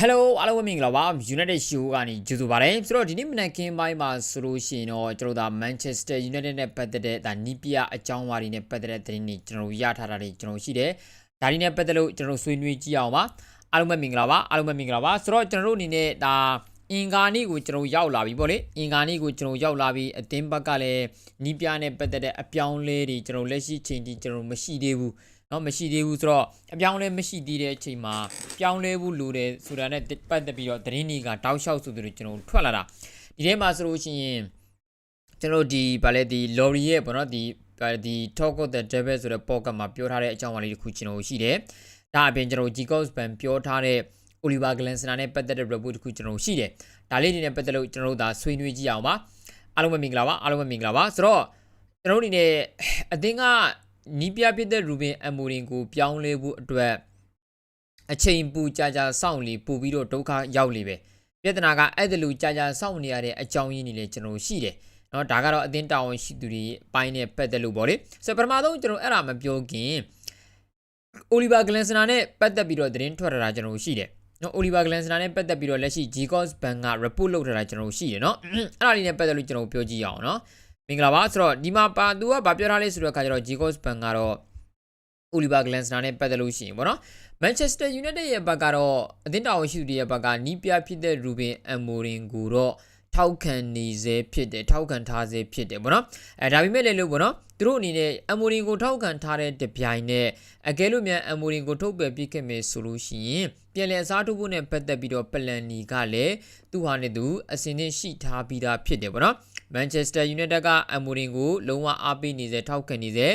Hello အားလုံးပဲမင်္ဂလာပါ United Show ကနေကြိုဆိုပါရစေဆိုတော့ဒီနေ့မနက်ခင်းပိုင်းမှာဆိုလို့ရှိရင်တော့ကျွန်တော်တို့ဒါ Manchester United နဲ့ပတ်သက်တဲ့ဒါနီးပြအကြောင်းအရာတွေနဲ့ပတ်သက်တဲ့သတင်းတွေကျွန်တော်တို့ရထားတာတွေကျွန်တော်ရှိတယ်ဒါဒီနဲ့ပတ်သက်လို့ကျွန်တော်တို့ဆွေးနွေးကြည့်အောင်ပါအားလုံးပဲမင်္ဂလာပါအားလုံးပဲမင်္ဂလာပါဆိုတော့ကျွန်တော်တို့အနေနဲ့ဒါအင်္ဂါနေ့ကိုကျွန်တော်ရောက်လာပြီပေါ့လေအင်္ဂါနေ့ကိုကျွန်တော်ရောက်လာပြီအသင်းဘက်ကလည်းနီးပြနဲ့ပတ်သက်တဲ့အပြောင်းလဲတွေကျွန်တော်လက်ရှိချိန်ထိကျွန်တော်မရှိသေးဘူး နော်မရှိသေးဘူးဆိုတော့အပြောင်းလဲမရှိသေးတဲ့အချိန်မှာပြောင်းလဲဖို့လိုတယ်ဆိုတာနဲ့ပတ်သက်ပြီးတော့သတင်းတွေကတောက်လျှောက်ဆိုသူတို့ကျွန်တော်ထွက်လာတာဒီထဲမှာဆိုလို့ရှိရင်ကျွန်တော်ဒီဗာလဲဒီ lorry ရဲ့ပေါ့နော်ဒီဒီ talk of the devil ဆိုတဲ့ podcast မှာပြောထားတဲ့အကြောင်းအရာလေးတစ်ခုကျွန်တော်ရှိတယ်ဒါအပြင်ကျွန်တော် Jacobs Ban ပြောထားတဲ့ Oliver Glasner နဲ့ပတ်သက်တဲ့ report တစ်ခုကျွန်တော်ရှိတယ်ဒါလေးတွေနဲ့ပတ်သက်လို့ကျွန်တော်တို့ဒါဆွေးနွေးကြည့်အောင်ပါအားလုံးပဲမင်္ဂလာပါအားလုံးပဲမင်္ဂလာပါဆိုတော့ကျွန်တော်တို့အနေနဲ့အသင်းက နီးပြဖြစ်တဲ့ Ruben Amorim ကိုပြောင်းလဲဖို့အတွက်အချိန်ပူကြာကြာစောင့်လီပူပြီးတော့ဒုက္ခရောက်လီပဲပြဿနာကအဲ့ဒါလိုကြာကြာစောင့်နေရတဲ့အကြောင်းရင်းတွေလည်းကျွန်တော်ရှိတယ်เนาะဒါကတော့အသင်းတာဝန်ရှိသူတွေအပိုင်းနဲ့ပတ်သက်လို့ပေါ့လေဆိုတော့ပထမဆုံးကျွန်တော်အဲ့ဒါမပြောခင်အိုလီဗာဂလန်စနာနဲ့ပတ်သက်ပြီးတော့သတင်းထွက်လာတာကျွန်တော်ရှိတယ်နော်အိုလီဗာဂလန်စနာနဲ့ပတ်သက်ပြီးတော့လက်ရှိ Jacobs Bank က report လုပ်ထားတာကျွန်တော်ရှိတယ်เนาะအဲ့ဒါလေးနဲ့ပတ်သက်လို့ကျွန်တော်ပြောကြည့်အောင်เนาะ မင်္ဂလာပါဆိုတော့ဒီမှာပါသူကဗာပြောထားလေးဆိုတဲ့အခါကျတော့ Jacobs Bank ကတော့ Oliver Glasner နဲ့ပတ်သက်လို့ရှိရင်ပေါ့နော် Manchester United ရဲ့ဘက်ကတော့အသင်းတော်ရှိသူတွေရဲ့ဘက်ကနီးပြဖြစ်တဲ့ Ruben Amorim ကိုတော့ထောက်ခံနေစေဖြစ်တယ်ထောက်ခံထားစေဖြစ်တယ်ပေါ့နော်အဲဒါပေမဲ့လည်းလို့ပေါ့နော်သူတို့အနေနဲ့ Amorim ကိုထောက်ခံထားတဲ့တပြိုင်နဲ့အကယ်လို့မြန် Amorim ကိုထုတ်ပယ်ပြစ်ခဲ့မယ်ဆိုလို့ရှိရင်ပြန်လည်အစားထိုးဖို့နဲ့ပတ်သက်ပြီးတော့ပလန်နီကလည်းသူဟာနဲ့သူအစင်းနဲ့ရှိထားပြီးသားဖြစ်တယ်ပေါ့နော် Manchester United က Amorim ကိုလုံးဝအားပေးနေစေထောက်ခံနေစေ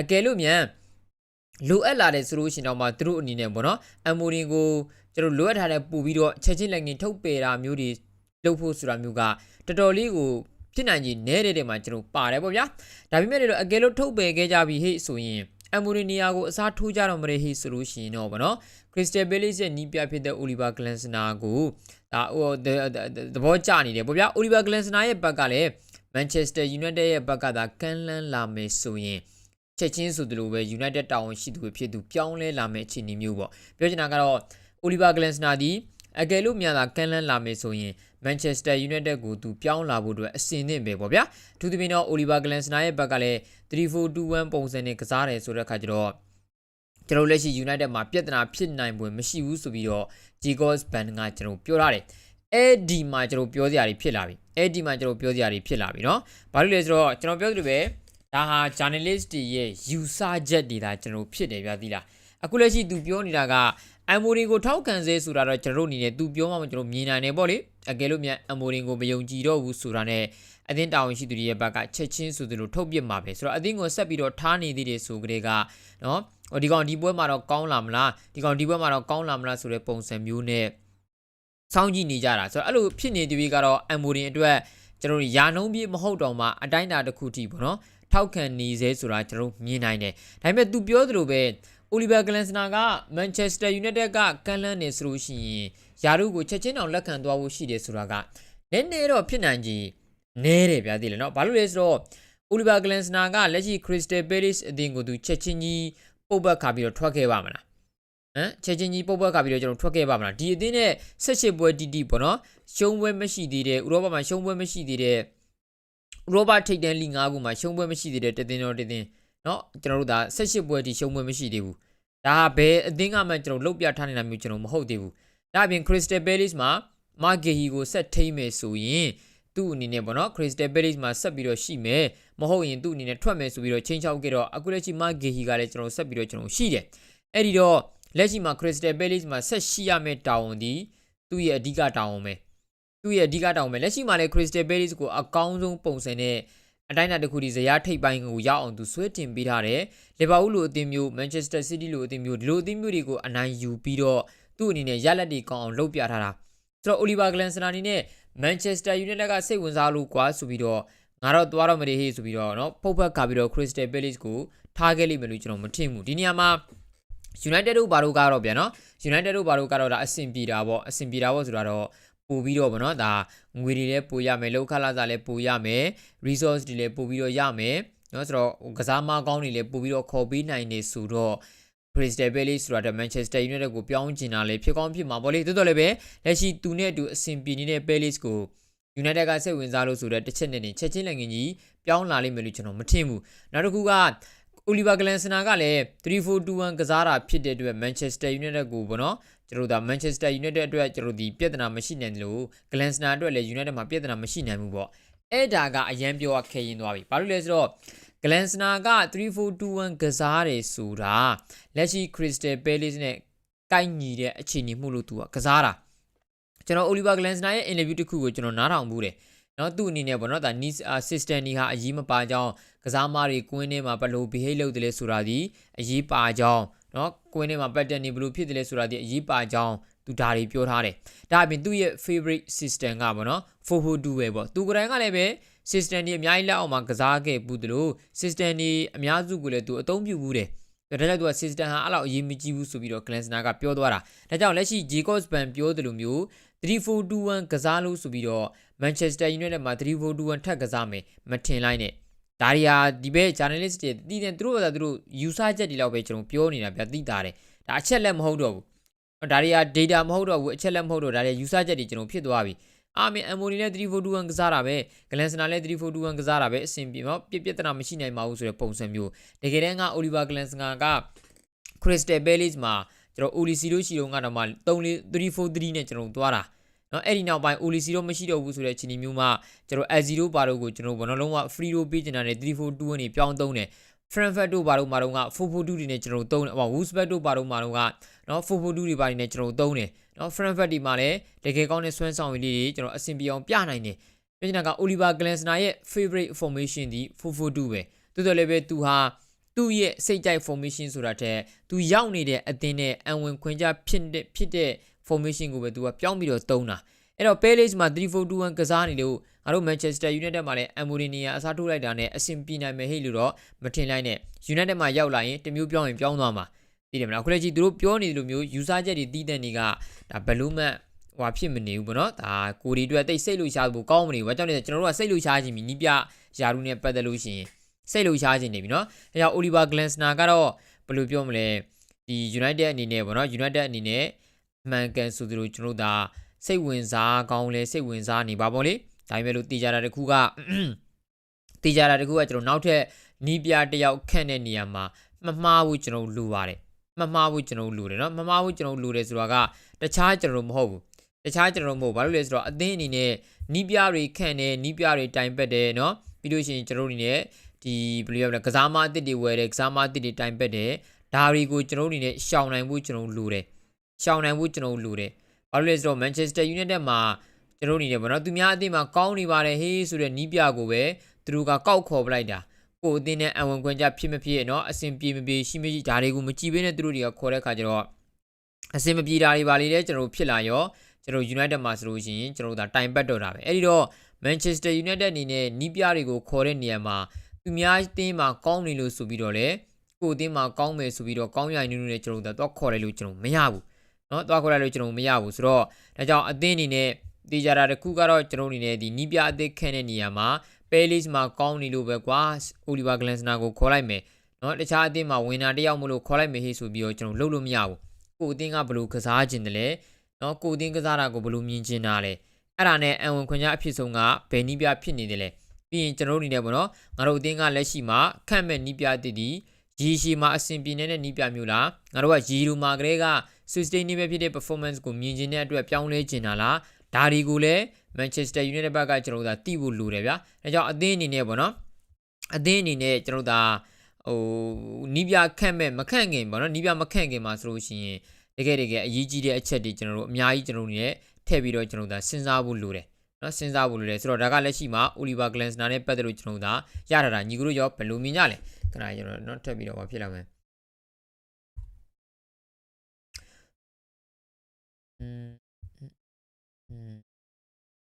အကယ်လို့မြန်လိုအပ်လာတယ်ဆိုလို့ရှိရင်တော့မှသူတို့အနေနဲ့ပေါ့နော်အမိုရင်ကိုကျွန်တော်လိုအပ်ထားတဲ့ပူပြီးတော့ချက်ချင်းလက်ငင်းထုတ်ပယ်တာမျိုးတွေလုပ်ဖို့ဆိုတာမျိုးကတော်တော်လေးကိုဖြစ်နိုင်ကြီးနဲတဲ့တဲ့မှာကျွန်တော်ပါတယ်ပေါ့ဗျာဒါပေမဲ့လည်းအကယ်လို့ထုတ်ပယ်ခဲ့ကြပြီဟေ့ဆိုရင်အမိုရီနီယာကိုအစားထိုးကြတော့မရဟိဆိုလို့ရှိရင်တော့ဗောနော်ခရစ္စတယ်ဘယ်လစ်ရဲ့နီးပြဖြစ်တဲ့အိုလီဗာဂလန်စနာကိုဒါဟိုသဘောကျနေတယ်ပေါ့ဗျာအိုလီဗာဂလန်စနာရဲ့ဘက်ကလည်း မန်ချက်စတာယူနိုက်တက်ရဲ့ဘက်ကသာကန်းလန်းလာမယ်ဆိုရင်ချက်ချင်းဆိုသလိုပဲ United တာဝန်ရှိသူတွေဖြစ်သူပြောင်းလဲလာမယ့်အခြေအနေမျိုးပေါ့ပြောချင်တာကတော့ Oliver Glasner ဒီအကယ်လို့မြန်လာကန်လန်းလာမယ်ဆိုရင် Manchester United ကိုသူပြောင်းလာဖို့အတွက်အစင်သင့်ပဲပေါ့ဗျာအထူးသဖြင့်တော့ Oliver Glasner ရဲ့ဘက်ကလည်း3-4-2-1ပုံစံနဲ့ကစားတယ်ဆိုတဲ့အခါကျတော့ကျွန်တော်လက်ရှိ United မှာပြဿနာဖြစ်နိုင်ပွဲမရှိဘူးဆိုပြီးတော့ Jigos Band ကကျွန်တော်ပြောရတယ်အဲ့ဒီမှာကျွန်တော်ပြောစရာတွေဖြစ်လာပြီ အဲ့ဒီမှာကျွန်တော်ပြောစရာတွေဖြစ်လာပြီเนาะဘာလို့လဲဆိုတော့ကျွန်တော်ပြောသလိုပဲဒါဟာ journalist တွေရဲ့ယူဆချက်တွေဒါကျွန်တော်ဖြစ်တယ်ဗျာသီလားအခုလက်ရှိသူပြောနေတာကအမ်မိုရင်ကိုထောက်ခံစေဆိုတာတော့ကျွန်တော်တို့အနေနဲ့သူပြောမှမကျွန်တော်မြင်နိုင်တယ်ပေါ့လေအကယ်လို့မြန်အမ်မိုရင်ကိုမယုံကြည်တော့ဘူးဆိုတာနဲ့အသင်းတာဝန်ရှိသူတွေရဲ့ဘက်ကချက်ချင်းဆိုသလိုထုတ်ပြစ်မှာပဲဆိုတော့အသင်းကိုဆက်ပြီးတော့ထားနေသေးတယ်ဆိုကြတဲ့ကနော်ဟိုဒီကောင်ဒီပွဲမှာတော့ကောင်းလာမလားဒီကောင်ဒီပွဲမှာတော့ကောင်းလာမလားဆိုတဲ့ပုံစံမျိုးနဲ့ စောင့်ကြည့်နေကြတာဆိုတော့အဲ့လိုဖြစ်နေတည်းကတော့အမ်မိုရင်အတွက်ကျွန်တော်တို့ယာနှုံးပြေးမဟုတ်တော့မှအတိုင်းအတာတစ်ခုထိပေါ့နော်ထောက်ခံနေစေဆိုတာကျွန်တော်မြင်နိုင်တယ်ဒါပေမဲ့ तू ပြောသလိုပဲအိုလီဗာဂလန်စနာကမန်ချက်စတာယူနိုက်တက်ကကမ်းလှမ်းနေဆိုလို့ရှိရင်ယာရုကိုချက်ချင်းအောင်လက်ခံသွားဖို့ရှိတယ်ဆိုတာကနည်းနည်းတော့ဖြစ်နိုင်ကြီးနဲတယ်ဗျာသိလေနော်ဘာလို့လဲဆိုတော့အိုလီဗာဂလန်စနာကလက်ရှိခရစ္စတယ်ပဲရစ်အသင်းကိုသူချက်ချင်းကြီးပုတ်ပတ်ခါပြီးတော့ထွက်ခဲ့ပါမလား ဟမ်ချက်ချင်းကြီးပုတ်ပတ်ခါပြီးတော့ကျွန်တော်ထွက်ခဲ့ပါမလားဒီအသင်းနဲ့ဆက်ရှစ်ပွဲတီတီပေါ့နော်ရှုံးပွဲမရှိသေးတဲ့ဥရောပမှာရှုံးပွဲမရှိသေးတဲ့ဥရောပထိပ်တန်းလီ9ခုမှာရှုံးပွဲမရှိသေးတဲ့တသင်းတော်တသင်းเนาะကျွန်တော်တို့ဒါ18ပွဲတိရှုံးပွဲမရှိသေးဘူးဒါဘယ်အသင်းကမှကျွန်တော်လုတ်ပြထားနေတာမျိုးကျွန်တော်မဟုတ်သေးဘူးဒါအပြင် Crystal Palace မှာ Margehi ကိုဆက်ထိမ့်မယ်ဆိုရင်သူ့အနေနဲ့ပေါ့နော် Crystal Palace မှာဆက်ပြီးတော့ရှိမယ်မဟုတ်ရင်သူ့အနေနဲ့ထွက်မယ်ဆိုပြီးတော့ချင်းချောက်ခဲ့တော့အခုလက်ရှိ Margehi ကလည်းကျွန်တော်ဆက်ပြီးတော့ကျွန်တော်ရှိတယ်အဲ့ဒီတော့ လက်ရှိမှာ Crystal Palace မှာဆက်ရှိရမယ့်တာဝန်ဒီသူ့ရဲ့အဓိကတာဝန်ပဲသူ့ရဲ့အဓိကတာဝန်ပဲလက်ရှိမှာလည်း Crystal Palace ကိုအကောင်းဆုံးပုံစံနဲ့အတိုင်းအတာတစ်ခုဒီဇယားထိပ်ပိုင်းကိုရောက်အောင်သူဆွဲတင်ပေးထားတယ်လီဗာပူးလိုအသင်းမျိုးမန်ချက်စတာစီးတီးလိုအသင်းမျိုးဒီလိုအသင်းမျိုးတွေကိုအနိုင်ယူပြီးတော့သူ့အနေနဲ့ရလက်တွေကောင်းအောင်လုပ်ပြထားတာဆိုတော့အိုလီဗာဂလန်စနာအနေနဲ့မန်ချက်စတာယူနိုက်တက်ကစိတ်ဝင်စားလို့ကွာဆိုပြီးတော့ငါတော့သွားတော့မရဟေးဆိုပြီးတော့เนาะဖုတ်ဖက်ခါပြီးတော့ခရစ္စတယ်ပဲလစ်ကိုထားခဲ့လိမ့်မယ်လို့ကျွန်တော်မထင်ဘူးဒီနေရာမှာ United တို့ဘာလို့ကတော့ဗျာနော် United တို့ဘာလို့ကတော့ဒါအဆင်ပြေတာပေါ့အဆင်ပြေတာပေါ့ဆိုတာတော့ပို့ပြီးတော့ဗောနော်ဒါငွေတွေလည်းပို့ရမယ်လောက်ခလာစားလည်းပို့ရမယ် resource တွေလည်းပို့ပြီးတော့ရမယ်နော်ဆိုတော့ကစားမကောင်းတွေလည်းပို့ပြီးတော့ခေါ်ပေးနိုင်နေဆိုတော့ Crystal Palace ဆိုတာတဲ့ Manchester United ကိုပြောင်းချင်တာလေဖြစ်ကောင်းဖြစ်မှာပေါ့လေတော်တော်လည်းပဲလက်ရှိသူနဲ့အတူအဆင်ပြေနေတဲ့ Palace ကို United ကစိတ်ဝင်စားလို့ဆိုတော့တစ်ချက်နဲ့တင်ချက်ချင်းလည်းငင်ကြီးပြောင်းလာလိမ့်မယ်လို့ကျွန်တော်မထင်ဘူးနောက်တစ်ခုက Oliver Glasner ကလည်း3-4-2-1ကစားတာဖြစ်တဲ့အတွက် Manchester United ကိုပေါ့နော်ကျွန်တော်တို့ဒါ Manchester United အတွက်ကျွန်တော်ဒီပြဿနာမရှိနိုင်တယ်လို့ Glasner အတွက်လည်း United မှာပြဿနာမရှိနိုင်ဘူးပေါ့အဲ့ဒါကအရန်ပြောရခဲရင်သွားပြီဘာလို့လဲဆိုတော့ Glasner က3-4-2-1ကစားတယ်ဆိုတာလက်ရှိ Crystal Palace နဲ့ကိုက်ညီတဲ့အခြေအနေမှုလို့သူကကစားတာကျွန်တော် Oliver Glasner ရဲ့ interview တစ်ခုကိုကျွန်တော်နားထောင်ဘူးတယ် နော်သူ့အနေနဲ့ပေါ့နော်ဒါ niche assistant တွေဟာအရေးမပါကြောင်းကစားမတွေကွင်းထဲမှာဘယ်လို behave လုပ်တယ်လဲဆိုတာဒီအရေးပါကြောင်းနော်ကွင်းထဲမှာ pattern တွေဘယ်လိုဖြစ်တယ်လဲဆိုတာဒီအရေးပါကြောင်းသူဒါတွေပြောထားတယ်ဒါအပြင်သူ့ရဲ့ favorite system ကပေါ့နော် 442ပဲပေါ့သူကိုယ်တိုင်ကလည်းပဲ system တွေအများကြီးလက်အောက်မှာကစားခဲ့ဘူးတလို့ system တွေအများစုကိုလည်းသူအသုံးပြုဘူးတယ်ဒါကြောင့်သူက system ဟာအဲ့လောက်အရေးမကြီးဘူးဆိုပြီးတော့ Glansner ကပြောသွားတာဒါကြောင့်လက်ရှိ Jacobs Ban ပြောတယ်လို့မျိုး3421ကစားလို့ဆိုပြီးတော့ Manchester United မှာ3421ထပ်ကစားမယ်မထင်လိုက်နဲ့ဒါရီယာဒီဘက် journalist တွေတည်တယ်သူတို့ကသူတို့ယူဆချက်တွေလောက်ပဲကျွန်တော်ပြောနေတာဗျသိတာတယ်ဒါအချက်လက်မဟုတ်တော့ဘူးဒါရီယာ data မဟုတ်တော့ဘူးအချက်လက်မဟုတ်တော့ဒါရီယာယူဆချက်တွေကျွန်တော်ဖြစ်သွားပြီအာမင်အမိုနီနဲ့3421ကစားတာပဲဂလန်စနာလည်း3421ကစားတာပဲအဆင်ပြေတော့ပြပြဿနာမရှိနိုင်ပါဘူးဆိုတဲ့ပုံစံမျိုးတကယ်တမ်းကအိုလီဗာဂလန်စနာကခရစ္စတယ်ဘဲလစ်မှာကျွန်တော်အိုလီစီလိုရှိတော့ကတော့မှ3443နဲ့ကျွန်တော်သွားတာ နော်အဲ့ဒီနောက်ပိုင်း OLC တော့မရှိတော့ဘူးဆိုတဲ့အခြေအနေမျိုးမှာကျွန်တော် Azero ပါတော့ကိုကျွန်တော်ဘောလုံးက free roll ပေးနေတာနဲ့342နဲ့ပြောင်းသုံးတယ် Frankfurt တို့ဘာလို့မာတော့က442တွေနဲ့ကျွန်တော်သုံးတယ်ဟို Wolfsburg တို့ဘာလို့မာတော့ကနော်442တွေဘာတွေနဲ့ကျွန်တော်သုံးတယ်နော် Frankfurt ဒီမှာလည်းတကယ်ကောင်းတဲ့ဆွမ်းဆောင်ရည်လေးတွေကျွန်တော်အဆင်ပြေအောင်ပြနိုင်တယ်ပြင်နေတာက Oliver Glasner ရဲ့ favorite formation ဒီ442ပဲတိုးတော်လည်းပဲသူဟာသူ့ရဲ့စိတ်ကြိုက် formation ဆိုတာတဲ့သူရောက်နေတဲ့အသင်းနဲ့အံဝင်ခွင့်ကြဖြစ်တဲ့ဖြစ်တဲ့ formation ကိုပဲသူကပြောင်းပြီးတော့သုံးတာအဲ့တော့ Palace မှာ3421ကစားနေလို့ငါတို့ Manchester United မှာလည်း Amorini အစားထိုးလိုက်တာနဲ့အဆင်ပြေနိုင်မယ်ဟဲ့လို့တော့မထင်လိုက်နဲ့ United မှာရောက်လာရင်တမျိုးပြောင်းရင်ပြောင်းသွားမှာသိတယ်မလားခုလက်ကြီးသူတို့ပြောနေတယ်လို့မျိုးယူဆချက်တွေတီးတဲ့နေကဒါဘလူးမတ်ဟွာဖြစ်မနေဘူးပေါ့နော်ဒါကိုဒီအတွက်တိတ်စိတ်လို့ရှားဖို့ကောင်းမနေဘူးဘာကြောင့်လဲကျွန်တော်တို့ကစိတ်လို့ရှားခြင်းမီနီးပြယာရုနဲ့ပတ်သက်လို့ရှိရင်စိတ်လို့ရှားခြင်းနေပြီနော်အဲကြောင့် Oliver Glasner ကတော့ဘယ်လိုပြောမလဲဒီ United အနေနဲ့ပေါ့နော် United အနေနဲ့အ မှန်ကန်ဆိုသလိုကျွန်တော်တို့ဒါစိတ်ဝင်စားကောင်းလဲစိတ်ဝင်စားနေပါပေါ့လေဒါပေမဲ့လို့တည်ကြတာတခုကတည်ကြတာတခုကကျွန်တော်နောက်ထပ်နီးပြတယောက်ခန့်တဲ့နေရာမှာမမှားဘူးကျွန်တော်လူပါတယ်မမှားဘူးကျွန်တော်လူတယ်နော်မမှားဘူးကျွန်တော်လူတယ်ဆိုတာကတခြားကျွန်တော်မဟုတ်ဘူးတခြားကျွန်တော်မဟုတ်ဘာလို့လဲဆိုတော့အသင်းအနေနဲ့နီးပြတွေခန့်တယ်နီးပြတွေတိုင်ပတ်တယ်နော်ပြီးလို့ရှိရင်ကျွန်တော်အနေနဲ့ဒီဘယ်လိုရမလဲကစားမအသစ်တွေဝယ်တယ်ကစားမအသစ်တွေတိုင်ပတ်တယ်ဒါတွေကိုကျွန်တော်အနေနဲ့ရှောင်နိုင်ဖို့ကျွန်တော်လူတယ် ရှောင်နိုင်ဖို့ကျွန်တော်လူတယ်ဘာလို့လဲဆိုတော့ Manchester United မှာကျွန်တော်အနေနဲ့ဗောနော်သူများအသင်းမှာကောင်းနေပါတယ်ဟေးဆိုတဲ့နီးပြကိုပဲသူတို့ကကောက်ခေါ်ပလိုက်တာကိုအသင်းနဲ့အဝင်ခွင့်ကြဖြစ်မဖြစ်เนาะအဆင်ပြေမပြေရှိမရှိဒါတွေကိုမကြည့်ဘဲနဲ့သူတို့တွေကခေါ်တဲ့ခါကျတော့အဆင်မပြေတာတွေပါလေလဲကျွန်တော်ဖြစ်လာရောကျွန်တော် United မှာဆိုလို့ရှိရင်ကျွန်တော်ဒါတိုင်ပတ်တော့တာပဲအဲ့ဒီတော့ Manchester United အနေနဲ့နီးပြတွေကိုခေါ်တဲ့နေရာမှာသူများအသင်းမှာကောင်းနေလို့ဆိုပြီးတော့လေကိုအသင်းမှာကောင်းမယ်ဆိုပြီးတော့ကောင်းရိုင်နေလို့လည်းကျွန်တော်တို့တော့ခေါ်လိုက်လို့ကျွန်တော်မရဘူး နော်သွားခေါ်လိုက်လို့ကျွန်တော်မရဘူးဆိုတော့ဒါကြောင့်အသင်းအနေနဲ့တေချာတာတစ်ခုကတော့ကျွန်တော်အနေနဲ့ဒီနီးပြအသစ်ခန့်တဲ့နေရာမှာပဲလစ်မှာကောင်းနေလို့ပဲကွာအိုလီဗာဂလန်စနာကိုခေါ်လိုက်မယ်နော်တခြားအသင်းမှာဝင်တာတယောက်မလို့ခေါ်လိုက်မယ်ဟေ့ဆိုပြီးတော့ကျွန်တော်လှုပ်လို့မရဘူးကိုအသင်းကဘလို့ကစားခြင်းတယ်လဲနော်ကိုအသင်းကစားတာကိုဘလို့မြင်ခြင်းတာလဲအဲ့ဒါနဲ့အံဝင်ခွင့်ရအဖြစ်ဆုံးကဘယ်နီးပြဖြစ်နေတယ်လဲပြီးရင်ကျွန်တော်အနေနဲ့ပေါ့နော်ငါတို့အသင်းကလက်ရှိမှာခန့်မဲ့နီးပြအသစ်ဒီရီရှီမှာအဆင်ပြေနေတဲ့နီးပြမျိုးလားငါတို့ကရီရူမာကလေးက sustainable ဖြစ်တဲ့ performance ကိုမြင်ချင်တဲ့အတွက်ပြောင်းလဲချင်တာလားဒါတွေကိုလည်း Manchester United ဘက်ကကျွန်တော်တို့ဒါတိဖို့လိုတယ်ဗျာအဲကြောင့်အသင်းအနေနဲ့ပေါ့နော်အသင်းအနေနဲ့ကျွန်တော်တို့ဒါဟိုနီးပြခန့်မဲ့မခန့်ခင်ပေါ့နော်နီးပြမခန့်ခင်မှာဆိုလို့ရှိရင်တကယ်တကယ်အရေးကြီးတဲ့အချက်တွေကျွန်တော်တို့အများကြီးကျွန်တော်တို့နေထည့်ပြီးတော့ကျွန်တော်တို့ဒါစဉ်းစားဖို့လိုတယ်နော်စဉ်းစားဖို့လိုတယ်ဆိုတော့ဒါကလက်ရှိမှာ Oliver Glasner နဲ့ပတ်သက်လို့ကျွန်တော်တို့ဒါရတာဒါညီကတို့ရောဘယ်လိုမြင်ကြလဲခဏကျွန်တော်နော်ထပ်ပြီးတော့ဘာဖြစ်လာမလဲ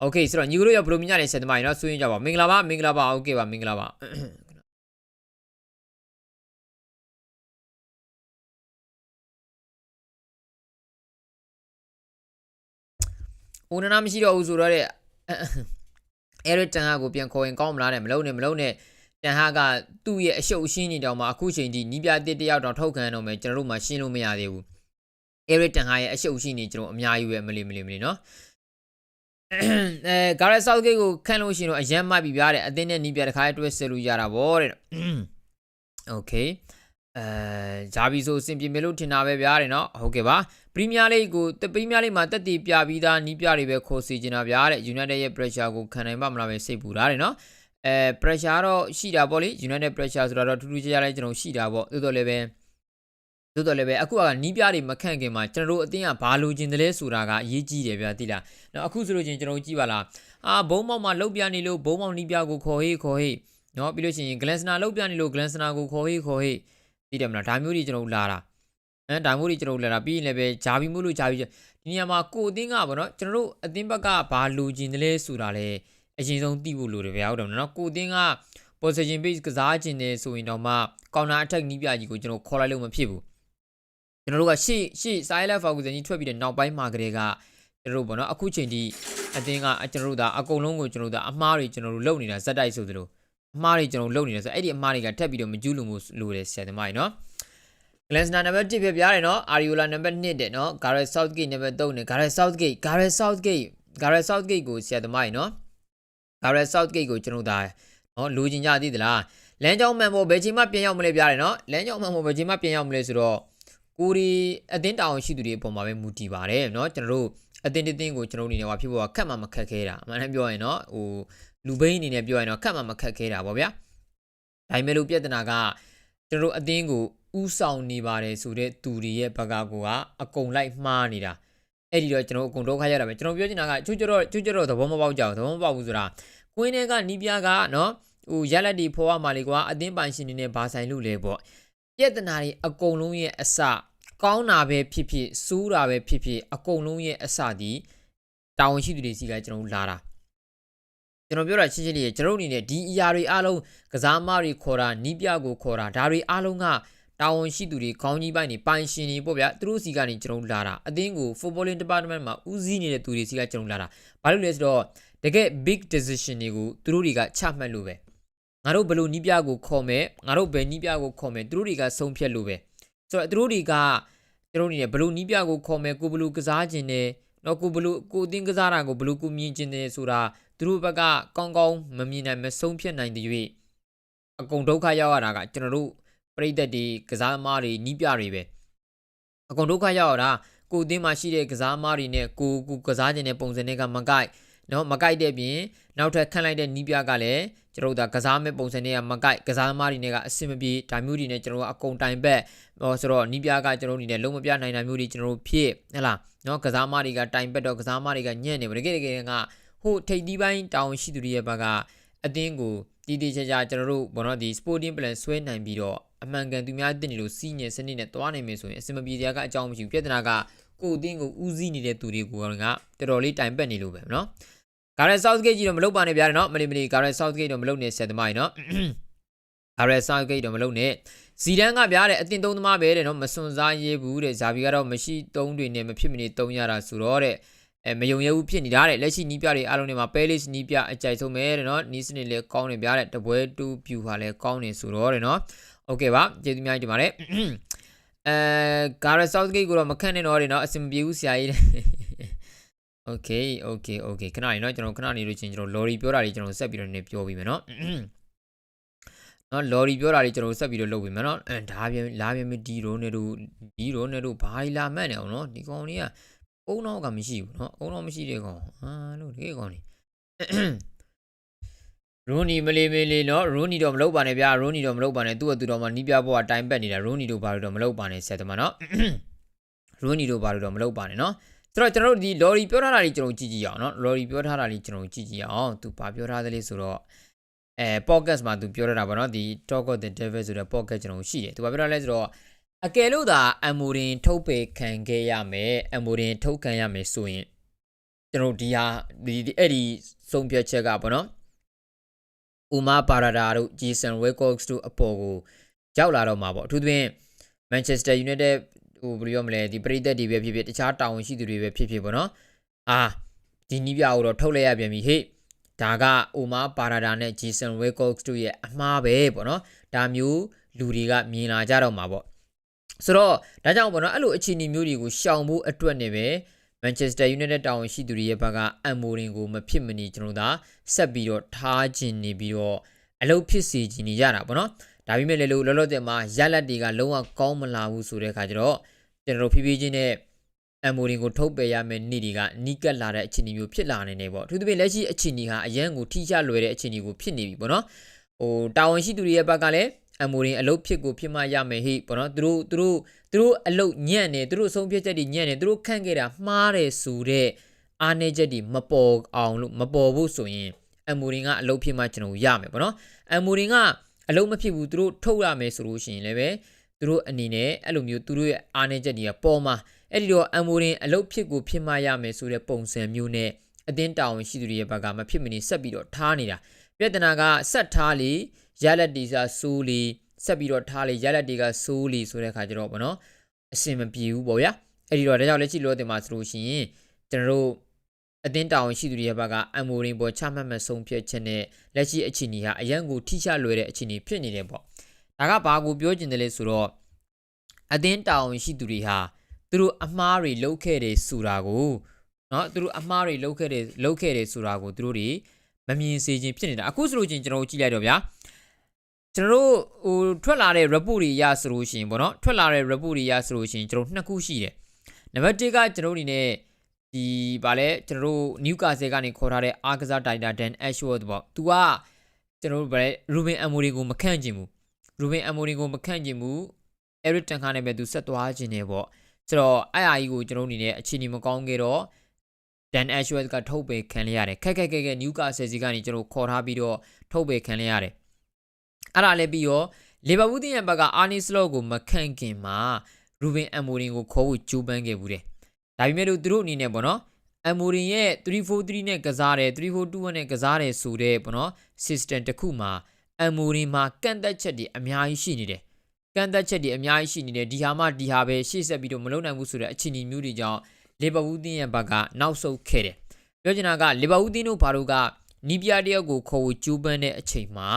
โอเคဆိုတော့ညီကတို့ရောဘယ်လိုမြင်ကြလဲဆက်သမားကြီးเนาะဆွေးနွေးကြပါမင်္ဂလာပါမင်္ဂလာပါโอเคပါမင်္ဂလာပါဦးနနာမရှိတော့ဘူးဆိုတော့တဲ့အဲ့ရတန်ဟာကိုပြန်ခေါ်ရင်ကောင်းမလားတဲ့မလုံးနဲ့မလုံးနဲ့ တန်ဟာကသူ့ရဲ့အရှုပ်အရှင်းနေတောင်မှအခုချိန်ထိနီးပြတစ်တယောက်တောင်ထုတ်ခံရတော့မယ်ကျွန်တော်တို့မှရှင်းလို့မရသေးဘူး Eric တန်ဟာရဲ့အရှုပ်အရှင်းနေကျွန်တော်အများကြီးပဲမလီမလီမလီနော်အဲ Gareth Southgate ကိုခန့်လို့ရှိရင်တော့အရန်မှတ်ပြီးပြားတယ်အသင်းနဲ့နီးပြတစ်ခါတွဲဆက်လို့ရတာဗောတဲ့ Okay အဲဂျာဘီဆိုအဆင်ပြေမယ်လို့ထင်တာပဲဗျာတဲ့နော်ဟုတ်ကဲ့ပါပရီးမီးယားလိဂ်ကိုပရီးမီးယားလိဂ်မှာတက်တည်ပြပြီးသားနီးပြတွေပဲခေါ်စီချင်တာဗျာတဲ့ United ရဲ့ pressure ကိုခံနိုင်ပါမလားပဲစိတ်ပူတာတဲ့နော်အဲ pressure တော့ရှိတာပေါ့လေ United pressure ဆိုတာတော့ထူးထူးခြားခြားလည်းကျွန်တော်ရှိတာပေါ့သို့တော်လည်းပဲ သို့တော်လည်းပဲအခုကနီးပြတွေမခန့်ခင်မှာကျွန်တော်တို့အတင်းကဘာလိုချင်တယ်လဲဆိုတာကအရေးကြီးတယ်ဗျာသိလားနော်အခုဆိုလို့ချင်းကျွန်တော်ကြည့်ပါလားအာဘုံမောက်မှာလောက်ပြနေလို့ဘုံမောက်နီးပြကိုခေါ်ဟေးခေါ်ဟေးနော်ပြီးလို့ရှိရင် Glansner လောက်ပြနေလို့ Glansner ကိုခေါ်ဟေးခေါ်ဟေးသိတယ်မလားဒါမျိုးတွေကျွန်တော်လာတာအဲဒါမျိုးတွေကျွန်တော်လာတာပြီးရင်လည်းပဲဂျာဘီမို့လို့ဂျာဘီဒီနေရာမှာကိုအသင်းကပေါ့နော်ကျွန်တော်တို့အသင်းဘက်ကဘာလိုချင်တယ်လဲဆိုတာလေအရင်ဆုံးသိဖို့လိုတယ်ဗျာဟုတ်တယ်နော်ကိုအသင်းက position base ကစားခြင်းတယ်ဆိုရင်တော့မှ counter attack နီးပြကြီးကိုကျွန်တော်ခေါ်လိုက်လို့မဖြစ်ဘူး ကျွန်တော်တို့ကရှေ့ရှေ့ silent focus ကြီးထွက်ပြီးတဲ့နောက်ပိုင်းမှာကလေးကကျွန်တော်တို့ပေါ့နော်အခုချိန်ထိအသင်းကကျွန်တော်တို့ဒါအကုန်လုံးကိုကျွန်တော်တို့ဒါအမားတွေကျွန်တော်တို့လုပ်နေတာဇက်တိုက်ဆိုသလိုအမားတွေကျွန်တော်လုပ်နေတယ်ဆိုအဲ့ဒီအမားတွေကထပ်ပြီးတော့မကျူးလို့မို့လို့တယ်ဆရာသမားကြီးနော် Glansner နံပါတ်1ပြပြရတယ်နော် Ariola နံပါတ်2တဲ့နော် Gareth Southgate နံပါတ်3နဲ့ Gareth Southgate Gareth Southgate Gareth Southgate ကိုဆရာသမားကြီးနော် Gareth Southgate ကိုကျွန်တော်ဒါနော်လူချင်းကြသိသလားလမ်းကြောင်းမှန်ဖို့ဘယ်ချိန်မှပြန်ရောက်မလဲပြရတယ်နော်လမ်းကြောင်းမှန်ဖို့ဘယ်ချိန်မှပြန်ရောက်မလဲဆိုတော့ ကိုရီအတင်းတောင်ရှိသူတွေအပေါ်မှာပဲမူတည်ပါတယ်နော်ကျွန်တော်တို့အတင်းတင်းကိုကျွန်တော်အနေနဲ့ဟောဖြစ်ဖို့ကခက်မှမခက်ခဲတာအမှန်တမ်းပြောရင်နော်ဟိုလူဘိန်းအနေနဲ့ပြောရင်တော့ခက်မှမခက်ခဲတာပေါ့ဗျာဒါပေမဲ့လို့ပြဿနာကကျွန်တော်တို့အတင်းကိုဥဆောင်နေပါတယ်ဆိုတဲ့သူတွေရဲ့ဘက်ကကိုကအကုံလိုက်မှားနေတာအဲ့ဒီတော့ကျွန်တော်အကုံဒုက္ခရတာပဲကျွန်တော်ပြောချင်တာကချွတ်ကြတော့ချွတ်ကြတော့သဘောမပေါက်ကြဘူးသဘောမပေါက်ဘူးဆိုတာကွင်းထဲကနီးပြားကနော်ဟိုရက်လက်ဒီဖော်ရမှာလေကွာအတင်းပိုင်ရှင်နေနဲ့ဘာဆိုင်လို့လဲပေါ့ ပြဿနာတွေအကုန်လုံးရဲ့အစကောင်းတာပဲဖြစ်ဖြစ်စိုးတာပဲဖြစ်ဖြစ်အကုန်လုံးရဲ့အစဒီတာဝန်ရှိသူတွေစီကကျွန်တော်လာတာကျွန်တော်ပြောတာရှင်းရှင်းလေးကျွန်တော်အနေနဲ့ဒီအရာတွေအားလုံးကစားမတွေခေါ်တာနီးပြကိုခေါ်တာဒါတွေအားလုံးကတာဝန်ရှိသူတွေခေါင်းကြီးပိုင်းတွေပိုင်ရှင်တွေပေါ့ဗျာသူတို့စီကနေကျွန်တော်လာတာအသင်းကို footballing department မှာဦးစီးနေတဲ့သူတွေစီကကျွန်တော်လာတာဘာလို့လဲဆိုတော့တကယ် big decision တွေကိုသူတို့တွေကချမှတ်လို့ပဲ ငါတို့ဘယ်လိုနီးပြကိုခေါ်မယ်ငါတို့ဘယ်နီးပြကိုခေါ်မယ်သူတို့တွေကဆုံးဖြတ်လို့ပဲဆိုတော့သူတို့တွေကကျွန်တော်အနေနဲ့ဘယ်လိုနီးပြကိုခေါ်မယ်ကိုဘယ်လိုကစားခြင်းနဲ့တော့ကိုဘယ်လိုကိုအသင်းကစားတာကိုဘယ်လိုကိုမြင်ခြင်းနဲ့ဆိုတာသူတို့ဘက်ကကောင်းကောင်းမမြင်နိုင်မဆုံးဖြတ်နိုင်တဲ့၍အကုန်ဒုက္ခရောက်ရတာကကျွန်တော်တို့ပရိသတ်တွေကစားသမားတွေနီးပြတွေပဲအကုန်ဒုက္ခရောက်ရတာကိုအသင်းမှာရှိတဲ့ကစားသမားတွေနဲ့ကိုကိုကစားခြင်းတဲ့ပုံစံတွေကမကိုက် နော်မကိုက်တဲ့ပြင်နောက်ထပ်ခန့်လိုက်တဲ့နီးပြကလည်းကျွန်တော်တို့ဒါကစားမဲ့ပုံစံတွေကမကိုက်ကစားသမားတွေနဲ့ကအဆင်မပြေဒါမျိုးတွေနဲ့ကျွန်တော်တို့အကုန်တိုင်ဘက်ဟောဆိုတော့နီးပြကကျွန်တော်တို့အနေနဲ့လုံးမပြနိုင်တာမျိုးတွေကျွန်တော်တို့ဖြစ်ဟဲ့လားနော်ကစားသမားတွေကတိုင်ဘက်တော့ကစားသမားတွေကညံ့နေပါတကယ်တကယ်ကဟိုထိပ်တီးပိုင်းတောင်းရှိသူတွေရဲ့ဘက်ကအတင်းကိုတည်တည်ချာချာကျွန်တော်တို့ဘောနော်ဒီ sporting plan ဆွဲနိုင်ပြီးတော့အမှန်ကန်သူများတင်နေလို့စီးညင်စနစ်နဲ့တွားနိုင်မယ်ဆိုရင်အစမပြေစရာကအကြောင်းမရှိဘူးပြဿနာကကိုအတင်းကိုဦးစီးနေတဲ့သူတွေကိုကတော်တော်လေးတိုင်ပတ်နေလို့ပဲနော် ဂါရက်ဆောက်ဂိတ်ကြီးတော့မလုပ်ပါနဲ့ဗျာနော်မလီမလီဂါရက်ဆောက်ဂိတ်တော့မလုပ်နဲ့ဆက်သမားကြီးနော်ဂါရက်ဆောက်ဂိတ်တော့မလုပ်နဲ့ဇီဒန်ကဗျာတဲ့အတင်းသုံးသမားပဲတဲ့နော်မစွန်စားရေးဘူးတဲ့ဇာဘီကတော့မရှိသုံးတွေနဲ့မဖြစ်မနေသုံးရတာဆိုတော့တဲ့အဲမယုံရဘူးဖြစ်နေတာတဲ့လက်ရှိနီးပြတွေအားလုံးတွေမှာ Palace နီးပြအကြိုက်ဆုံးပဲတဲ့နော်နီးစနစ်လည်းကောင်းတယ်ဗျာတဲ့တပွဲတူပြူဟာလည်းကောင်းတယ်ဆိုတော့တဲ့နော်โอเคပါကျေးဇူးများကြီးတင်ပါတယ်အဲ Gareth Southgate ကိုတော့မခန့်နဲ့တော့တဲ့နော်အဆင်မပြေဘူးဆရာကြီးတဲ့ Okay okay okay ခဏနေเนาะကျွန်တော်ခဏနေလို့ချင်းကျွန်တော် lorry ပြောတာတွေကျွန်တော်ဆက်ပြီးတော့နေပြောပြီးမယ်เนาะနော် lorry ပြောတာတွေကျွန်တော်ဆက်ပြီးတော့လုပ်ပြီးမယ်เนาะအဲဒါပြန်လာပြန်ဒီရိုနေတို့ဒီရိုနေတို့ဘာလာမှတ်နေအောင်เนาะဒီကောင်တွေကအုံတော့ကမရှိဘူးเนาะအုံတော့မရှိတဲ့ကောင်ဟာလို့ဒီကောင်တွေရူနီမလီမလီနော်ရူနီတော့မလုပ်ပါနဲ့ဗျာရူနီတော့မလုပ်ပါနဲ့သူ့အတူတော့မှနီးပြဘောကတိုင်ပတ်နေတာရူနီတို့ဘာလို့တော့မလုပ်ပါနဲ့ဆက်သမားနော်ရူနီတို့ဘာလို့တော့မလုပ်ပါနဲ့နော် ဆိုတော့ကျွန်တော်တို့ဒီ lorry ပြောထားတာလေးကျွန်တော်ကြည့်ကြည့်အောင်နော် lorry ပြောထားတာလေးကျွန်တော်ကြည့်ကြည့်အောင်သူဘာပြောထားသလဲဆိုတော့အဲ podcast မှာသူပြောထားတာပေါ့နော်ဒီ talk of the devil ဆိုတဲ့ podcast ကျွန်တော်ရှိတယ်သူဘာပြောထားလဲဆိုတော့အကယ်လို့သာအမိုရင်ထုတ်ပေခံခဲ့ရမယ်အမိုရင်ထုတ်ခံရမယ်ဆိုရင်ကျွန်တော်ဒီဟာဒီအဲ့ဒီဆုံးဖြတ်ချက်ကပေါ့နော်ဥမာပါရာဒါတို့ဂျီဆန်ဝဲကော့စ်တို့အပေါ်ကိုရောက်လာတော့မှာပေါ့အထူးသဖြင့် Manchester United ဟိုဘယ်လိုပြောမလဲဒီပရိသတ်တွေပဲဖြစ်ဖြစ်တခြားတာဝန်ရှိသူတွေပဲဖြစ်ဖြစ်ပေါ့နော်အာဒီနီးပြကိုတော့ထုတ်လိုက်ရပြန်ပြီဟေ့ဒါကအိုမာပါရာဒါနဲ့ဂျီဆန်ဝေကော့စ်တို့ရဲ့အမှားပဲပေါ့နော်ဒါမျိုးလူတွေကမြင်လာကြတော့မှာပေါ့ဆိုတော့ဒါကြောင့်ပေါ့နော်အဲ့လိုအခြေအနေမျိုးတွေကိုရှောင်ဖို့အတွက်နေပဲ Manchester United တာဝန်ရှိသူတွေရဲ့ဘက်ကအမ်မိုရင်ကိုမဖြစ်မနေကျွန်တော်တို့သာဆက်ပြီးတော့ထားခြင်းနေပြီးတော့အလုပ်ဖြစ်စေခြင်းနေရတာပေါ့နော် ဒါပေမဲ့လည်းလို့လောလောဆယ်မှာရက်လက်တွေကလုံးဝကောင်းမလာဘူးဆိုတဲ့အခါကျတော့ကျွန်တော်တို့ဖြည်းဖြည်းချင်းနဲ့အမ်မိုရင်ကိုထုတ်ပယ်ရမယ့်နေ့တွေကနီးကပ်လာတဲ့အခြေအနေမျိုးဖြစ်လာနေနေပေါ့အထူးသဖြင့်လက်ရှိအခြေအနေဟာအရန်ကိုထိချလွယ်တဲ့အခြေအနေကိုဖြစ်နေပြီပေါ့နော်ဟိုတာဝန်ရှိသူတွေရဲ့ဘက်ကလည်းအမ်မိုရင်အလုပ်ဖြစ်ကိုဖြစ်မှရမယ်ဟိပေါ့နော်သူတို့သူတို့သူတို့အလုပ်ညံ့နေသူတို့ဆုံးဖြတ်ချက်တွေညံ့နေသူတို့ခန့်ခဲ့တာမှားတယ်ဆိုတဲ့အားနည်းချက်တွေမပေါ်အောင်လို့မပေါ်ဘူးဆိုရင်အမ်မိုရင်ကအလုပ်ဖြစ်မှကျွန်တော်ရမယ်ပေါ့နော်အမ်မိုရင်က အလုပ်မဖြစ်ဘူးသူတို့ထုတ်ရမယ်ဆိုလို့ရှိရင်လည်းပဲသူတို့အနေနဲ့အဲ့လိုမျိုးသူတို့ရဲ့အားနည်းချက်တွေကပေါ်မှာအဲ့ဒီတော့အမ်မိုရင်အလုပ်ဖြစ်ကိုဖြစ်မှရမယ်ဆိုတဲ့ပုံစံမျိုးနဲ့အတင်းတာဝန်ရှိသူတွေရဲ့ဘက်ကမဖြစ်မနေဆက်ပြီးတော့ထားနေတာပြဿနာကဆက်ထားလေရလက်တီစာဆိုးလေဆက်ပြီးတော့ထားလေရလက်တွေကဆိုးလေဆိုတဲ့ခါကျတော့ဗောနော်အဆင်မပြေဘူးပေါ့ဗျာအဲ့ဒီတော့ဒါကြောင့်လက်ရှိလို့တင်မှာဆိုလို့ရှိရင်ကျွန်တော်တို့ အသင်းတာဝန်ရှိသူတွေရဲ့ဘက်က MO ရင်းပေါ်ချမှတ်မဲ့ဆုံးဖြတ်ချက်နဲ့လက်ရှိအခြေအနေဟာအရန်ကိုထိချလွယ်တဲ့အခြေအနေဖြစ်နေတယ်ပေါ့။ဒါကဘာကိုပြောချင်တယ်လဲဆိုတော့အသင်းတာဝန်ရှိသူတွေဟာသူတို့အမှားတွေလုပ်ခဲ့တယ်ဆိုတာကိုနော်သူတို့အမှားတွေလုပ်ခဲ့တယ်လုပ်ခဲ့တယ်ဆိုတာကိုသူတို့တွေမမြင်စေခြင်းဖြစ်နေတာအခုဆိုလို့ချင်းကျွန်တော်တို့ကြည့်လိုက်တော့ဗျာကျွန်တော်တို့ဟိုထွက်လာတဲ့ report တွေရဆိုလို့ရှင်ပေါ့နော်ထွက်လာတဲ့ report တွေရဆိုလို့ရှင်ကျွန်တော်နှစ်ခုရှိတယ်နံပါတ်1ကကျွန်တော်တို့အနေနဲ့ ဒီဗာလဲကျွန်တော်တို့ Newcastle ကနေခေါ်ထားတဲ့အားကစားတိုင်တာ Dan Ashworth ပေါ့သူကကျွန်တော်တို့ဗာလဲ Ruben Amorim ကိုမခန့်ကျင်ဘူး Ruben Amorim ကိုမခန့်ကျင်ဘူး Eric Ten Hag နဲ့ပဲသူဆက်သွားခြင်းနေပေါ့ဆိုတော့အဲ့အားကြီးကိုကျွန်တော်အနေနဲ့အခြေအနေမကောင်းခဲ့တော့ Dan Ashworth ကထုတ်ပယ်ခံလိုက်ရတယ်ခက်ခက်ခက်ခက် Newcastle စီကနေကျွန်တော်ခေါ်ထားပြီးတော့ထုတ်ပယ်ခံလိုက်ရတယ်အဲ့ဒါလည်းပြီးတော့လီဗာပူးတင်းရဲ့ဘက်ကအာနီစလော့ကိုမခန့်ခင်မှာရူဘင်အမိုရင်ကိုခေါ်ဖို့ကြိုးပမ်းခဲ့ဘူးတယ် ဒါပေမဲ့လို့သူတို့အနေနဲ့ပေါ့နော်အမိုရင်ရဲ့343နဲ့ကစားတယ်3421နဲ့ကစားတယ်ဆိုတဲ့ပေါ့နော် system တစ်ခုမှာအမိုရင်မှာကန့်သက်ချက်တွေအများကြီးရှိနေတယ်ကန့်သက်ချက်တွေအများကြီးရှိနေတယ်ဒီဟာမှဒီဟာပဲရှေ့ဆက်ပြီးတော့မလုပ်နိုင်ဘူးဆိုတဲ့အခြေအနေမျိုးတွေကြောင့်လီဗာပူးတင်းရဲ့ဘက်ကနောက်ဆုတ်ခဲ့တယ်ပြောချင်တာကလီဗာပူးတင်းတို့ဘာလို့ကနီးပြတယောက်ကိုခေါ်ဖို့ကြိုးပမ်းတဲ့အချိန်မှာ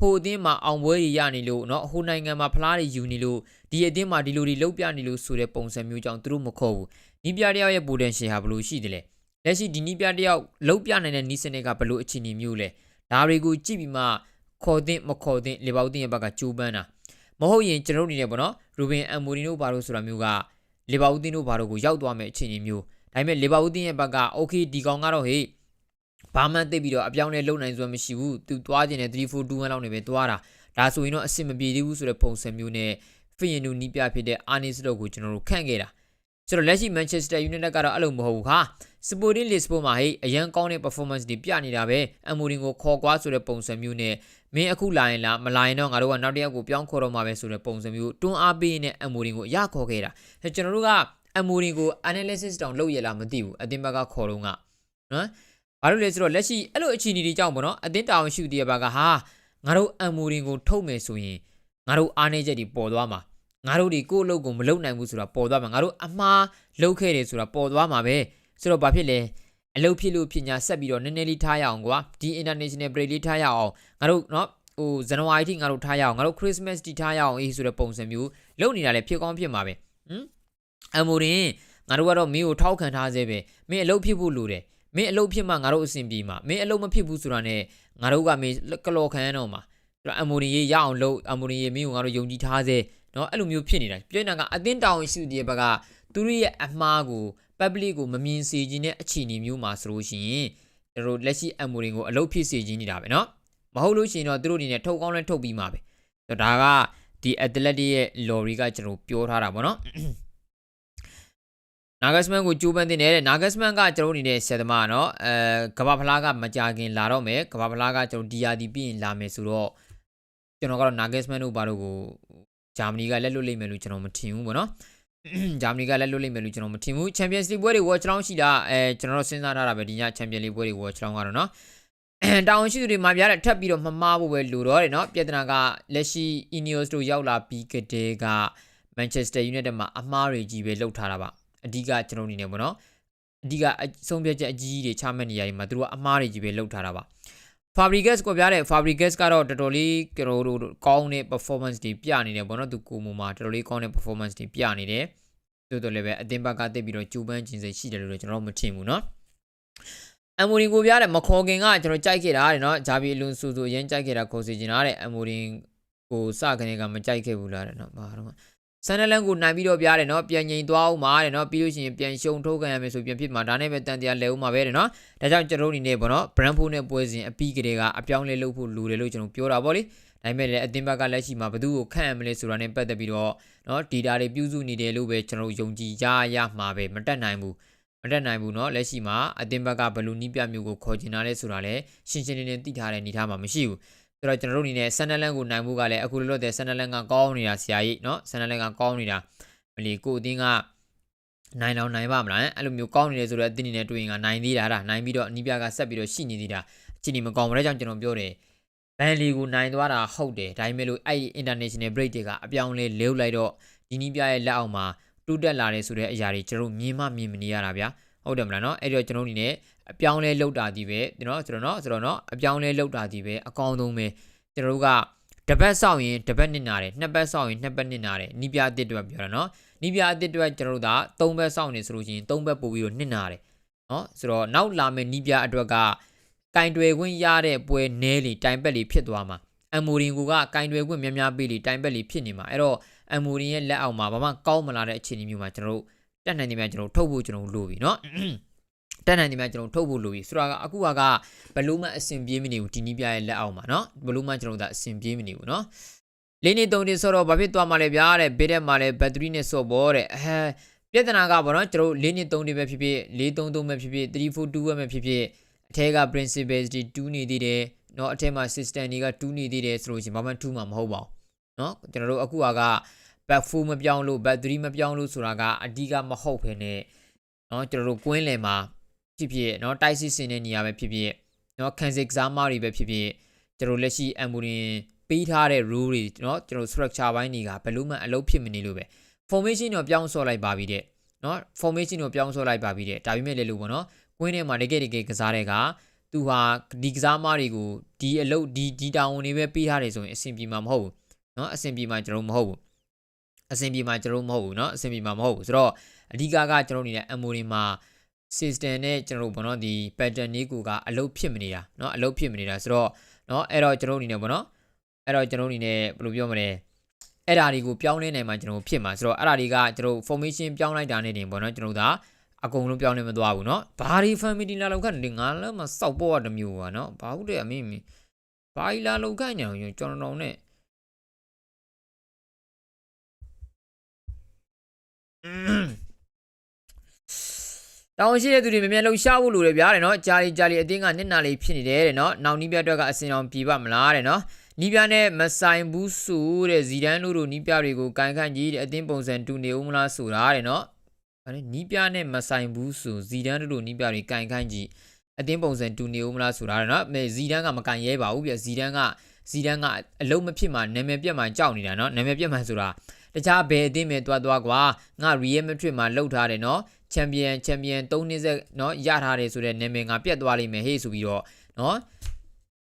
ဟိုအသင်းမှာအောင်ပွဲတွေရနေလို့เนาะဟိုနိုင်ငံမှာဖလားတွေယူနေလို့ ဒီအတင်းမှာဒီလိုဒီလောက်ပြနေလို့ဆိုတဲ့ပုံစံမျိုးကြောင့်သူတို့မခေါ်ဘူးနီးပြတယောက်ရဲ့ potential ဟာဘယ်လိုရှိတယ်လဲလက်ရှိဒီနီးပြတယောက်လောက်ပြနိုင်တဲ့နီးစနစ်ကဘယ်လိုအခြေအနေမျိုးလဲဒါတွေကိုကြည့်ပြီးမှခေါ်တဲ့မခေါ်တဲ့လေပေါင်းတင်ရဲ့ဘက်ကကြိုးပမ်းတာမဟုတ်ရင်ကျွန်တော်တို့အနေနဲ့ပေါ့နော်ရူဘင်အမ်မိုဒီနိုဘာလို့ဆိုတာမျိုးကလေပါဦးတင်တို့ဘာလို့ကိုရောက်သွားမယ့်အခြေအနေမျိုးဒါပေမဲ့လေပါဦးတင်ရဲ့ဘက်က okay ဒီကောင်ကတော့ဟေ့ဘာမှသိပြီးတော့အပြောင်းလဲလုံနိုင်စွမ်းမရှိဘူးသူသွားကျင်တဲ့3 4 2 1လောက်နေပဲသွားတာဒါဆိုရင်တော့အဆင်မပြေသေးဘူးဆိုတဲ့ပုံစံမျိုးနဲ့ ဖီယန်နူနီးပြဖြစ်တဲ့အာနီစတော့ကိုကျွန်တော်တို့ခန့်ခဲ့တာဆိုတော့လက်ရှိ Manchester United ကတော့အဲ့လိုမဟုတ်ဘူးဟာ Sporting Lisbon မှာဟေးအရန်ကောင်းတဲ့ performance တွေပြနေတာပဲအမ်မိုရင်ကိုခေါ်ကွာဆိုတဲ့ပုံစံမျိုးနဲ့မင်းအခုလာရင်လားမလာရင်တော့ငါတို့ကနောက်တစ်ယောက်ကိုပြောင်းခေါ်တော့မှာပဲဆိုတဲ့ပုံစံမျိုးတွန်းအားပေးနေအမ်မိုရင်ကိုအရခေါ်ခဲ့တာကျွန်တော်တို့ကအမ်မိုရင်ကို analysis တောင်လုပ်ရလားမသိဘူးအတင်းဘက်ကခေါ်တော့ကနော်ဘာလို့လဲဆိုတော့လက်ရှိအဲ့လိုအခြေအနေတွေကြောင့်ပေါ့နော်အတင်းတောင်ရှိတဲ့ဘက်ကဟာငါတို့အမ်မိုရင်ကိုထုတ်မယ်ဆိုရင် ငါတို့အားနေချက်တွေပေါ်သွားမှာငါတို့တွေကိုယ့်အလုပ်ကိုမလုပ်နိုင်ဘူးဆိုတာပေါ်သွားမှာငါတို့အမှားလုပ်ခဲ့တယ်ဆိုတာပေါ်သွားမှာပဲဆိုတော့ဘာဖြစ်လဲအလုပ်ဖြစ်လို့ဖြစ်ညာဆက်ပြီးတော့နည်းနည်းလေးထားရအောင်ကွာဒီ international break လေးထားရအောင်ငါတို့เนาะဟိုဇန်နဝါရီထိငါတို့ထားရအောင်ငါတို့ Christmas တီထားရအောင်အေးဆိုတဲ့ပုံစံမျိုးလုပ်နေတာလည်းဖြစ်ကောင်းဖြစ်မှာပဲဟမ်အမိုရင်ငါတို့ကတော့မင်းကိုထောက်ခံထားစေပဲမင်းအလုပ်ဖြစ်ဖို့လိုတယ်မင်းအလုပ်ဖြစ်မှငါတို့အဆင်ပြေမှာမင်းအလုပ်မဖြစ်ဘူးဆိုတာနဲ့ငါတို့ကမင်းကလော်ခံရတော့မှာ အဲ့တော့အမိုရင်ရေးရအောင်လုပ်အမိုရင်ရေးမင်းကိုငါတို့ယုံကြည်ထားစေเนาะအဲ့လိုမျိုးဖြစ်နေတာပြည့်နေတာကအတင်းတောင်ရှိတဲ့ဘက်ကသူတို့ရဲ့အမှားကို public ကိုမမြင်စေခြင်းတဲ့အခြေအနေမျိုးမှာဆိုလို့ရှိရင်တို့တို့လက်ရှိအမိုရင်ကိုအလုပ်ဖြစ်စေခြင်းနေတာပဲเนาะမဟုတ်လို့ရှိရင်တော့သူတို့အနေနဲ့ထုတ်ကောင်းလဲထုတ်ပြီးမှာပဲဒါကဒီ athletic ရဲ့ lorry ကကျွန်တော်ပြောထားတာပေါ့เนาะနာဂတ်စမန်ကိုကြိုးပမ်းတင်တယ်တဲ့နာဂတ်စမန်ကကျွန်တော်အနေနဲ့ဆယ်သမားเนาะအဲကဘာဖလားကမကြခင်လာတော့မယ်ကဘာဖလားကကျွန်တော်ဒီယာဒီပြီးရင်လာမယ်ဆိုတော့ ကျွန်တော်ကတော့နာဂတ်စမန်တို့ဘာလို့ကိုဂျာမနီကလက်လွတ်လိမ့်မယ်လို့ကျွန်တော်မထင်ဘူးပေါ့နော်ဂျာမနီကလက်လွတ်လိမ့်မယ်လို့ကျွန်တော်မထင်ဘူးချန်ပီယံစ်လိပွဲတွေ watch round ရှိတာအဲကျွန်တော်တို့စဉ်းစားထားတာပဲဒီညချန်ပီယံလိပွဲတွေ watch round ကတော့နော်တောင်ရှိသူတွေမှာပြားတဲ့ထပ်ပြီးတော့မမားဖို့ပဲလိုတော့တယ်နော်ပြဿနာကလက်ရှိ Ineos တို့ရောက်လာပြီးကတည်းက Manchester United မှာအမှားတွေကြီးပဲလှုပ်ထားတာပါအဓိကကျွန်တော်အနေနဲ့ပေါ့နော်အဓိကအဆုံးဖြတ်ချက်အကြီးကြီးတွေချမှတ်နေရည်မှာသူတို့ကအမားတွေကြီးပဲလောက်ထားတာပါ Fabregas ကိုပြတဲ့ Fabregas ကတော့တော်တော်လေးကျွန်တော်တို့ကောင်းတဲ့ performance တွေပြနေတယ်ပေါ့နော်သူကိုမူမှာတော်တော်လေးကောင်းတဲ့ performance တွေပြနေတယ်တိုးတော်လည်းပဲအသင်းဘက်ကတိတ်ပြီးတော့ကြိုးပမ်းခြင်းစိတ်ရှိတယ်လို့ကျွန်တော်တို့မထင်ဘူးเนาะအမိုရင်ကိုပြတဲ့မခေါ်ခင်ကကျွန်တော်ကြိုက်ခဲ့တာတဲ့เนาะဂျာဘီအလွန်ဆူဆူအရင်ကြိုက်ခဲ့တာခေါ်စီချင်တာတဲ့အမိုရင်ကိုစကနေကမကြိုက်ခဲ့ဘူးလားတဲ့เนาะဘာတော့ ဆန်နလန်ကိုနိုင်ပြီးတော့ပြားတယ်နော်ပြန်ငိန်သွားအောင်ပါတဲ့နော်ပြီးလို့ရှိရင်ပြန်ရှုံထုတ်ခံရမယ်ဆိုပြန်ဖြစ်မှာဒါနဲ့ပဲတန်တရားလဲဦးမှာပဲတဲ့နော်ဒါကြောင့်ကျွန်တော်တို့အနေနဲ့ပေါ့နော်ဘရန်ဖိုးနဲ့ပွဲစဉ်အပီးကလေးကအပြောင်းလဲလုပ်ဖို့လိုတယ်လို့ကျွန်တော်ပြောတာပေါ့လေဒါပေမဲ့လည်းအသင်းဘက်ကလက်ရှိမှာဘသူ့ကိုခန့်ရမလဲဆိုတာနဲ့ပတ်သက်ပြီးတော့နော်ဒီတာတွေပြုစုနေတယ်လို့ပဲကျွန်တော်ယုံကြည်ကြရမှာပဲမတက်နိုင်ဘူးမတက်နိုင်ဘူးเนาะလက်ရှိမှာအတင်းဘက်ကဘလူနီးပြမျိုးကိုခေါ်ချင်တာလဲဆိုတာလဲရှင်းရှင်းလင်းလင်းသိထားတဲ့အနေထားမှာမရှိဘူး ဆိုတော့ကျွန်တော်တို့အနေနဲ့ဆန်နလန်ကိုနိုင်မှုကလည်းအခုလောလောဆယ်ဆန်နလန်ကကောင်းနေတာဆရာကြီးเนาะဆန်နလန်ကကောင်းနေတာမလီကိုအတင်းကနိုင်တော့နိုင်ပါမလားအဲ့လိုမျိုးကောင်းနေတယ်ဆိုတော့အတင်းနေနဲ့တွေ့ရင်ကနိုင်သေးတာဒါနိုင်ပြီးတော့အနီးပြကဆက်ပြီးတော့ရှိနေသေးတာအချိန်ကြီးမကောင်းဘူးတဲ့ကြောင့်ကျွန်တော်ပြောတယ်ဘန်လီကိုနိုင်သွားတာဟုတ်တယ်ဒါပေမဲ့လို့အဲ့ international break တွေကအပြောင်းလဲလဲလိုက်တော့ဒီနီးပြရဲ့လက်အောက်မှာတူးတက်လာတယ်ဆိုတဲ့အရာတွေကျွန်တော်မြင်မှမြင်မနေရတာဗျာ ဟုတ်တယ်မလားเนาะအဲ့တော့ကျွန်တော်အနေနဲ့အပြောင်းလဲလောက်တာဒီပဲเนาะကျွန်တော်เนาะဆိုတော့เนาะအပြောင်းလဲလောက်တာဒီပဲအကောင်းဆုံးပဲကျွန်တော်တို့ကတပတ်ဆောက်ရင်တပတ်နစ်နာတယ်နှစ်ပတ်ဆောက်ရင်နှစ်ပတ်နစ်နာတယ်နီးပြအစ်စ်တွေပြောတာเนาะနီးပြအစ်စ်တွေကျွန်တော်တို့ကသုံးပတ်ဆောက်နေဆိုလို့ရှိရင်သုံးပတ်ပို့ပြီးတော့နစ်နာတယ်เนาะဆိုတော့နောက်လာမယ့်နီးပြအတွက်ကကင်တွယ်ခွင့်ရတဲ့ပွဲနဲလီတိုင်ပက်လီဖြစ်သွားမှာအမိုရင်ကိုကကင်တွယ်ခွင့်များများပေးလီတိုင်ပက်လီဖြစ်နေမှာအဲ့တော့အမိုရင်ရဲ့လက်အောက်မှာဘာမှကောင်းမလာတဲ့အခြေအနေမျိုးမှာကျွန်တော်တို့ တက်နိုင်နေမြကျွန်တော်ထုတ်ဖို့ကျွန်တော်လိုပြီเนาะတက်နိုင်နေမြကျွန်တော်ထုတ်ဖို့လိုပြီဆိုတော့အခုကဘလို့မှအဆင်ပြေမနေဘူးဒီနီးပြရဲ့လက်အောက်မှာเนาะဘလို့မှကျွန်တော်တို့အဆင်ပြေမနေဘူးเนาะလေးနေသုံးနေဆိုတော့ဘာဖြစ်သွားမှလဲဗျာတဲ့ဘေးထဲမှာလဲဘက်ထရီနဲ့စော့ဘောတဲ့အဲပြဿနာကဘောနော်ကျွန်တော်လေးနေသုံးနေပဲဖြစ်ဖြစ်လေးသုံးသုံးပဲဖြစ်ဖြစ်342ပဲဖြစ်ဖြစ်အထက်က principality 2နေသေးတယ်เนาะအထက်မှာ system တွေက2နေသေးတယ်ဆိုလို့ရှိရင်ဘာမှ2မှာမဟုတ်ပါဘူးเนาะကျွန်တော်တို့အခုက back 4မပြောင်းလို့ battery မပြောင်းလို့ဆိုတာကအဓိကမဟုတ်ဘဲနဲ့เนาะကျွန်တော်တို့ကွင်းလယ်မှာဖြစ်ဖြစ်เนาะတိုက်စစ်စင်တဲ့နေရာပဲဖြစ်ဖြစ်เนาะခံစစ်ကစားမတွေပဲဖြစ်ဖြစ်ကျွန်တော်လက်ရှိ amburin ပေးထားတဲ့ rule တွေเนาะကျွန်တော် structure ဘိုင်းတွေကဘယ်လို့မှအလုပ်ဖြစ်မနေလို့ပဲ formation တော့ပြောင်းဆော့လိုက်ပါပြီတဲ့เนาะ formation တော့ပြောင်းဆော့လိုက်ပါပြီတဲ့ဒါပေမဲ့လည်းလို့ပေါ့နော်ကွင်းထဲမှာတကယ်တကယ်ကစားတဲ့ကသူဟာဒီကစားမတွေကိုဒီအလုပ်ဒီဒီတာဝန်တွေပဲပေးထားတယ်ဆိုရင်အဆင်ပြေမှာမဟုတ်ဘူးเนาะအဆင်ပြေမှာကျွန်တော်မဟုတ်ဘူး အဆင်ပြေမှာကျွန်တော်မဟုတ်ဘူးเนาะအဆင်ပြေမှာမဟုတ်ဘူးဆိုတော့အဓိကကကျွန်တော်နေတဲ့အမိုတွေမှာ system နဲ့ကျွန်တော်တို့ဘောနော်ဒီ pattern လေးကိုကအလုပ်ဖြစ်မနေတာเนาะအလုပ်ဖြစ်မနေတာဆိုတော့เนาะအဲ့တော့ကျွန်တော်အနေနဲ့ဘောနော်အဲ့တော့ကျွန်တော်အနေနဲ့ဘယ်လိုပြောမလဲအဲ့ဓာတွေကိုပြောင်းလဲနိုင်မှကျွန်တော်ဖြစ်မှာဆိုတော့အဲ့ဓာတွေကကျွန်တော် formation ပြောင်းလိုက်တာနဲ့တင်ပေါ့နော်ကျွန်တော်တို့ကအကုန်လုံးပြောင်းလဲမသွားဘူးเนาะဘာဒီ family လာလောက်ခန့်နေငါလည်းမစောက်ပေါ်ရတမျိုးပါเนาะဘာဟုတ်တယ်အမေမင်းဘာလာလောက်ခန့်ညာကျွန်တော်တို့နဲ့ တောင်းရှိတဲ့သူတွေမြင်မြင်လှုပ်ရှားဖို့လိုတယ်ဗျာတဲ့နော်ဂျာလီဂျာလီအတင်းကနစ်နာလေးဖြစ်နေတယ်တဲ့နော်နောက်နီးပြအတွက်ကအစင်အောင်ပြေပါမလားတဲ့နော်နီးပြနဲ့မဆိုင်ဘူးဆိုတဲ့ဇီဒန်တို့တို့နီးပြတွေကိုကန်ခန့်ကြီးတဲ့အတင်းပုံစံတူနေဦးမလားဆိုတာတဲ့နော်ဗါလဲနီးပြနဲ့မဆိုင်ဘူးဆိုဇီဒန်တို့တို့နီးပြတွေကန်ခန့်ကြီးအတင်းပုံစံတူနေဦးမလားဆိုတာတဲ့နော်အဲဇီဒန်ကမကန်ရဲပါဘူးပြဇီဒန်ကဇီဒန်ကအလုံးမဖြစ်မှနာမည်ပြတ်မှကြောက်နေတာနော်နာမည်ပြတ်မှဆိုတာ တခြားဘယ်အသင်းပဲတွားတွားကွာငါ Real Madrid မှာလှုပ်ထားတယ်နော်ချန်ပီယံချန်ပီယံ၃နှစ်ဆက်နော်ရထားတယ်ဆိုတဲ့နာမည်ငါပြတ်သွားလိမ့်မယ်ဟေ့ဆိုပြီးတော့နော်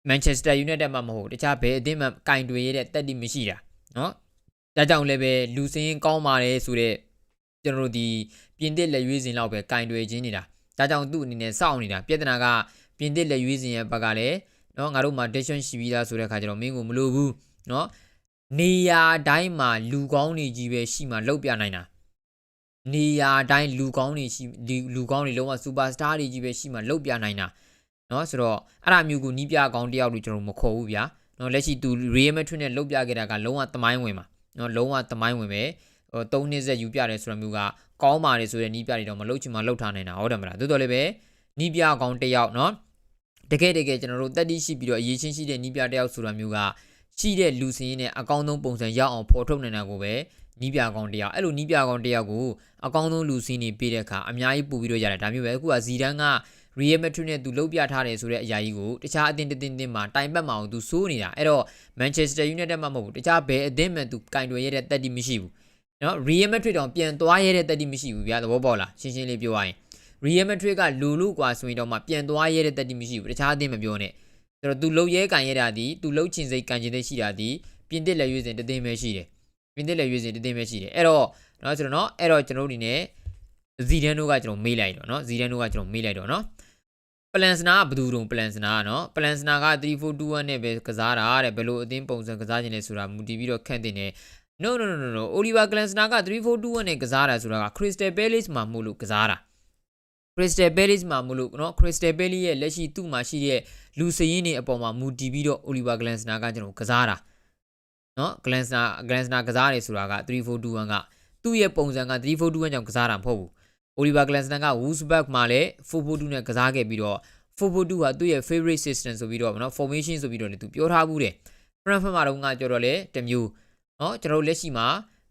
မန်ချက်စတာယူနိုက်တက်မှာမဟုတ်တခြားဘယ်အသင်းမှကင်တွေရတဲ့တက်တိမရှိတာနော်ဒါကြောင့်လည်းပဲလူစင်းကောင်းပါတယ်ဆိုတဲ့ကျွန်တော်တို့ဒီပြင်သစ်လက်ရွေးစင်လောက်ပဲကင်တွေချင်းနေတာဒါကြောင့်သူ့အနေနဲ့စောင့်နေတာပြဿနာကပြင်သစ်လက်ရွေးစင်ရဲ့ဘက်ကလည်းနော်ငါတို့မှာ decision ရှိပြီးသားဆိုတဲ့အခါကျတော့မင်းကိုမလိုဘူးနော် နေရာတိုင်းမှာလူကောင်းနေကြီးပဲရှိမှလောက်ပြနိုင်တာနေရာတိုင်းလူကောင်းတွေရှိလူကောင်းတွေလုံးဝစူပါစတာတွေကြီးပဲရှိမှလုတ်ပြနိုင်တာเนาะဆိုတော့အဲ့ဒါမျိုးကိုနီးပြကောင်းတယောက်လို့ကျွန်တော်မခေါ်ဘူးဗျာเนาะလက်ရှိသူ Real Madrid နဲ့လုတ်ပြခဲ့တာကလုံးဝသမိုင်းဝင်ပါเนาะလုံးဝသမိုင်းဝင်ပဲဟို၃နှစ်ဆက်ယူပြတယ်ဆိုတဲ့မျိုးကကောင်းပါတယ်ဆိုတဲ့နီးပြတွေတော့မလုတ်ချင်မှလုတ်ထားနိုင်တာဟုတ်တယ်မလားသို့တော်လည်းပဲနီးပြကောင်းတယောက်เนาะတကယ်တကယ်ကျွန်တော်တို့တက်တိရှိပြီးတော့အရေးချင်းရှိတဲ့နီးပြတယောက်ဆိုတာမျိုးက ရှိတဲ့လူစင်းနဲ့အကောင်းဆုံးပုံစံရောက်အောင်ဖော်ထုတ်နိုင်တာကိုပဲနီးပြကောင်တယောက်အဲ့လိုနီးပြကောင်တယောက်ကိုအကောင်းဆုံးလူစင်းနေပေးတဲ့အခါအများကြီးပို့ပြီးတော့ရတယ်ဒါမျိုးပဲအခုကဇီဒန်က Real Madrid နဲ့သူလုပ်ပြထားတယ်ဆိုတဲ့အရာကြီးကိုတခြားအသင်းတစ်သင်းတင်းမှာတိုင်ပတ်မအောင်သူစိုးနေတာအဲ့တော့ Manchester United မှမဟုတ်ဘူးတခြားဘယ်အသင်းမှသူကင်တွယ်ရတဲ့တက်တီမရှိဘူးနော် Real Madrid တောင်ပြန်သွားရတဲ့တက်တီမရှိဘူးဗျာသဘောပေါက်လားရှင်းရှင်းလေးပြောရရင် Real Madrid ကလူလူกว่าဆိုရင်တော့မှပြန်သွားရဲတဲ့တက်တီမရှိဘူးတခြားအသင်းမပြောနဲ့ ဆိုတော့ तू လုံရဲကန်ရဲတာဒီ तू လုံချင်စိတ်ကန်ချင်တဲ့ရှိတာဒီပြင်တစ်လက်ရွေးစဉ်တသိန်းပဲရှိတယ်ပြင်တစ်လက်ရွေးစဉ်တသိန်းပဲရှိတယ်အဲ့တော့เนาะဆိုတော့เนาะအဲ့တော့ကျွန်တော်တို့အနေနဲ့ဇီဒန်တို့ကကျွန်တော်မေးလိုက်တော့เนาะဇီဒန်တို့ကကျွန်တော်မေးလိုက်တော့เนาะပလန်စနာကဘယ်သူတုံပလန်စနာကเนาะပလန်စနာက3421နဲ့ပဲကစားတာတဲ့ဘယ်လိုအသင်းပုံစံကစားခြင်းလဲဆိုတာမူတည်ပြီးတော့ခန့်တင်တယ် no no no no no Oliver Glasner က3421နဲ့ကစားတာဆိုတာက Crystal Palace မှာမို့လို့ကစားတာ Crystal Palace မှာမို့လို့เนาะ Crystal Palace ရဲ့လက်ရှိသူ့မှာရှိတဲ့လူစရင်းတွေအပေါ်မှာမူတည်ပြီးတော့ Oliver Glasner ကကျွန်တော်ကစားတာเนาะ Glasner Glasner ကစားတယ်ဆိုတာက3421ကသူ့ရဲ့ပုံစံက3421ကြောင့်ကစားတာမဟုတ်ဘူး Oliver Glasner က Wolfsburg မှာလည်း442နဲ့ကစားခဲ့ပြီးတော့442ဟာသူ့ရဲ့ favorite system ဆိုပြီးတော့เนาะ formation ဆိုပြီးတော့လည်းသူပြောထားဘူးတယ် Frankfurt မှာတော့ငါကြော်တော့လေတမျိုးเนาะကျွန်တော်တို့လက်ရှိမှာ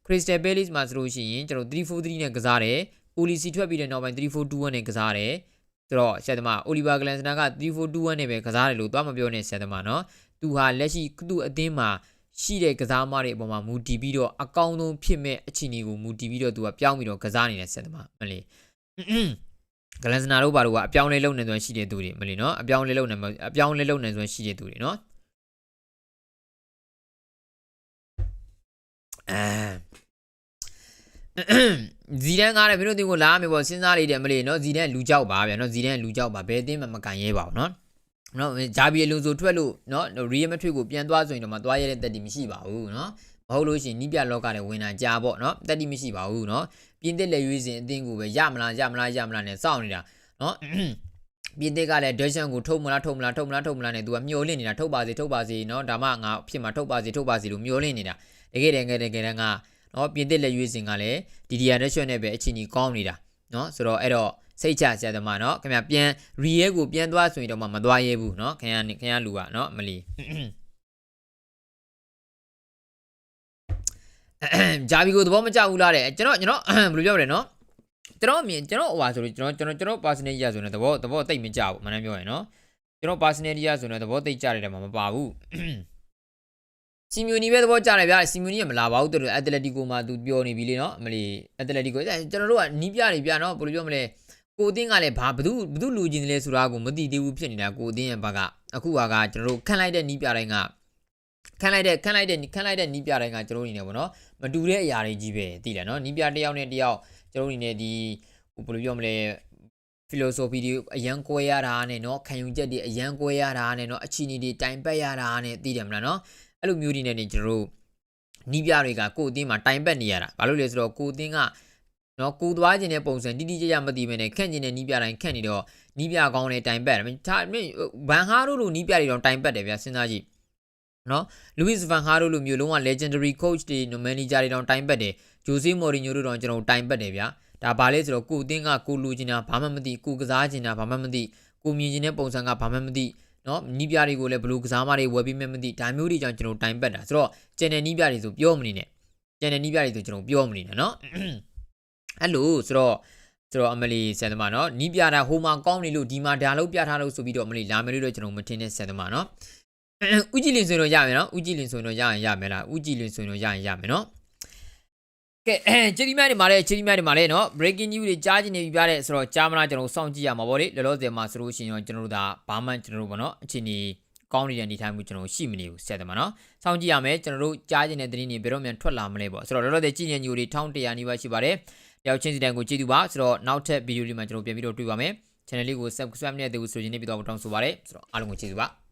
Crystal Palace မှာဆိုလို့ရှိရင်ကျွန်တော်343နဲ့ကစားတယ် ။ Olise ထွက်ပြီးတဲ့နောက်ပိုင်း3421နဲ့ကစားတယ်။ဆိုတော့ဆရာသမား Oliver Glasner က3421နဲ့ပဲကစားတယ်လို့သွားမပြောနဲ့ဆရာသမားနော်။သူဟာလက်ရှိသူ့အသင်းမှာရှိတဲ့ကစားမတွေအပေါ်မှာမူတည်ပြီးတော့အကောင်းဆုံးဖြစ်မဲ့အခြေအနေကိုမူတည်ပြီးတော့သူကပြောင်းပြီးတော့ကစားနေတဲ့ဆရာသမားမလေးဂလန်စနာတို့ဘာလို့ကအပြောင်းလဲလုပ်နေစွမ်းရှိတဲ့သူတွေမလီနော်အပြောင်းလဲလုပ်နေအပြောင်းလဲလုပ်နေစွမ်းရှိတဲ့သူတွေနော်အဲ ဇီဒန်ကားတယ်မင်းတို့တင်ကိုလာမယ်ပေါ့စဉ်းစားလိုက်တယ်မလီနော်ဇီဒန်လူကြောက်ပါဗျာနော်ဇီဒန်လူကြောက်ပါဘယ်အသင်းမှမကန်ရဲပါဘူးနော်နော်ဂျာဘီအလွန်ဆိုထွက်လို့နော်ရီယယ်မက်ထရစ်ကိုပြန်သွားဆိုရင်တော့မသွားရတဲ့တက်တီမရှိပါဘူးနော်မဟုတ်လို့ရှိရင်နီးပြလောကနဲ့ဝင်တာကြာပေါ့နော်တက်တီမရှိပါဘူးနော်ပြင်းတက်လက်ရွေးစဉ်အသင်းကိုပဲရမလားရမလားရမလားနဲ့စောင့်နေတာနော်ပြင်းတက်ကလည်းဒက်ရှန်ကိုထုတ်မလားထုတ်မလားထုတ်မလားထုတ်မလားနဲ့သူကမျောလင့်နေတာထုတ်ပါစေထုတ်ပါစေနော်ဒါမှငါဖြစ်မှာထုတ်ပါစေထုတ်ပါစေလို့မျောလင့်နေတာတကယ်တကယ်တကယ်တမ်းက နော်ပြင်သစ်လက်ရွေးစင်ကလည်းဒီဒီယာရက်ရှော့နဲ့ပဲအချင်းကြီးကောင်းနေတာနော်ဆိုတော့အဲ့တော့စိတ်ချဆရာသမားနော်ခင်ဗျပြန် real ကိုပြန်သွားဆိုရင်တော့မှမသွားရဲဘူးနော်ခင်ဗျခင်ဗျလူကနော်မလီဂျာဗီကိုသဘောမကျဘူးလားတဲ့ကျွန်တော်ကျွန်တော်ဘယ်လိုပြောမလဲနော်ကျွန်တော်အမြင်ကျွန်တော်ဟိုပါဆိုလို့ကျွန်တော်ကျွန်တော်ကျွန်တော် personal ရဆိုရင်သဘောသဘောတိတ်မကြဘူးမှန်တယ်ပြောရင်နော်ကျွန်တော် personal ရဆိုရင်သဘောတိတ်ကြတဲ့တည်းမှာမပါဘူး စီမီယိုနီပဲသဘောကျတယ်ဗျာစီမီယိုနီကမလာပါဘူးသူတို့အက်တလက်တီကိုမှသူပြောနေပြီလေเนาะမလီအက်တလက်တီကိုကျွန်တော်တို့ကနီးပြနေဗျာเนาะဘယ်လိုပြောမလဲကိုအတင်းကလည်းဘာဘသူဘသူလူချင်းလဲဆိုတာကိုမသိသေးဘူးဖြစ်နေတာကိုအတင်းရဲ့ဘက်ကအခုကကျွန်တော်တို့ခန့်လိုက်တဲ့နီးပြတိုင်းကခန့်လိုက်တဲ့ခန့်လိုက်တဲ့ခန့်လိုက်တဲ့နီးပြတိုင်းကကျွန်တော်တို့နေနေပေါ့နော်မတူတဲ့အရာတွေကြီးပဲသိတယ်နော်နီးပြတစ်ယောက်နဲ့တစ်ယောက်ကျွန်တော်တို့နေနေဒီဘယ်လိုပြောမလဲ philosophy တွေအရန်ကွဲရတာနဲ့เนาะခံယူချက်တွေအရန်ကွဲရတာနဲ့เนาะအချီနီတွေတိုင်ပတ်ရတာနဲ့သိတယ်မလားเนาะ အဲ့လိုမျိုးတွေနဲ့နေကျွန်တော်တို့နီးပြတွေကကိုယ်အတင်းမှာတိုင်ပတ်နေရတာဘာလို့လဲဆိုတော့ကိုယ်အတင်းကနော်ကိုသွားခြင်းတဲ့ပုံစံတိတိကျကျမသိဘဲနဲ့ခန့်ခြင်းတဲ့နီးပြတိုင်းခန့်နေတော့နီးပြကောင်းတဲ့တိုင်ပတ်တယ်ဒါဘန်ဟာတို့လိုနီးပြတွေတော့တိုင်ပတ်တယ်ဗျာစဉ်းစားကြည့်နော်လူးစ်ဗန်ဟာတို့လိုမျိုးလုံးဝ legendary coach တွေ manager တွေတောင်တိုင်ပတ်တယ်ဂျိုဆေးမော်ရီညိုတို့တောင်ကျွန်တော်တိုင်ပတ်တယ်ဗျာဒါဘာလဲဆိုတော့ကိုအတင်းကကိုလူချင်တာဘာမှမသိကိုကစားချင်တာဘာမှမသိကိုမြင်ချင်တဲ့ပုံစံကဘာမှမသိ နော်နီးပြတွေကိုလည်းဘလို့ကစားမတွေဝယ်ပြီးမှမသိဒါမျိုးတွေကြောင့်ကျွန်တော်တိုင်ပတ်တာဆိုတော့ကျန်တဲ့နီးပြတွေဆိုပြောမနေနဲ့ကျန်တဲ့နီးပြတွေဆိုကျွန်တော်ပြောမနေနဲ့နော်အဲ့လိုဆိုတော့ဆိုတော့အမလီဆန်သမားနော်နီးပြတာဟိုမှာကောင်းနေလို့ဒီမှာဒါလို့ပြထားလို့ဆိုပြီးတော့အမလီလာမယ်လို့တော့ကျွန်တော်မထင်တဲ့ဆန်သမားနော်ဦးကြည်လင်ဆိုရင်တော့ရမယ်နော်ဦးကြည်လင်ဆိုရင်တော့ရရင်ရမယ်လားဦးကြည်လင်ဆိုရင်တော့ရရင်ရမယ်နော် ကဲအဲချီတီမိုက်တွေမှာလည်းချီတီမိုက်တွေမှာလည်းနော် breaking news တွေကြားချင်နေပြီပြတဲ့ဆိုတော့ကြားမလားကျွန်တော်စောင့်ကြည့်ရမှာပေါ့လေလောလောဆယ်မှာဆိုလို့ရှိရင်တော့ကျွန်တော်တို့ဒါဘာမှကျွန်တော်တို့ပေါ့နော်အချိန်ကြီးကောင်းနေတဲ့အနေထိုင်မှုကျွန်တော်ရှိမနေဘူးဆက်တယ်မှာနော်စောင့်ကြည့်ရမယ်ကျွန်တော်တို့ကြားချင်တဲ့သတင်းတွေဘယ်တော့မှထွက်လာမလဲပေါ့ဆိုတော့လောလောဆယ်ကြည့်ညညိုတွေ1100နီးပါးရှိပါတယ်တယောက်ချင်းစီတိုင်းကိုကြည့်သူပါဆိုတော့နောက်ထပ်ဗီဒီယိုလေးမှာကျွန်တော်ပြန်ပြီးတော့တွေ့ပါမယ် channel လေးကို subscribe လုပ်နေတဲ့သူဆိုရင်လည်းပြီးတော့တောင်းဆိုပါရစေဆိုတော့အားလုံးကိုကျေးဇူးပါ